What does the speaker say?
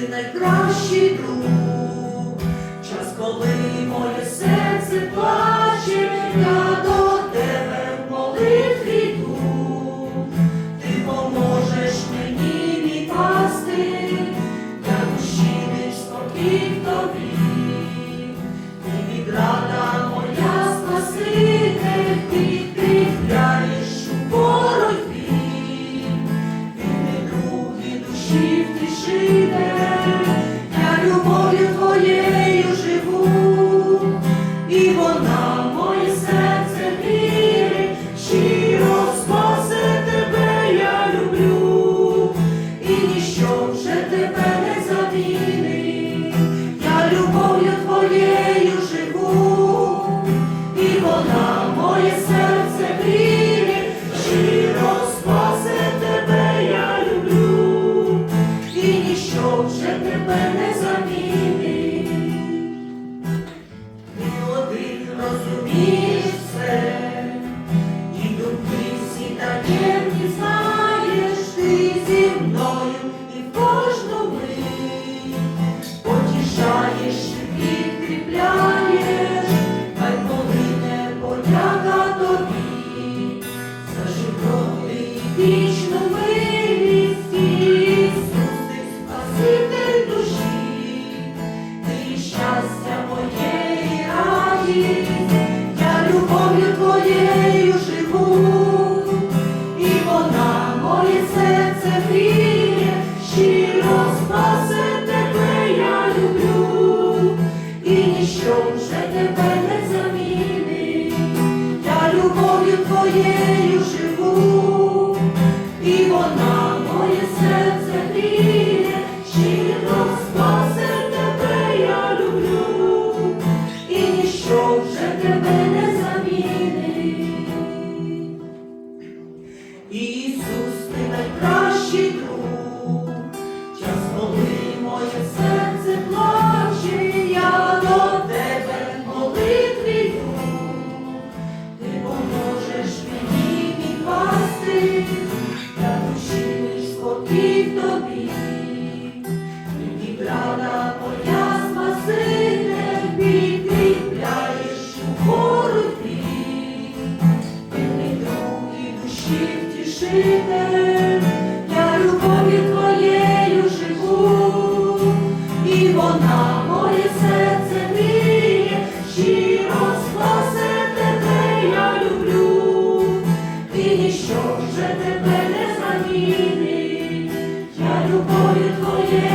ти найкращий друг, час, коли моє серце. волю Твоє. He що вже тебе не замінить, я любов'ю твоєю живу. спокій тобі, тобі правда моя спасине, бій, ти у боротьбі, ти другій душі втішитель. Твоє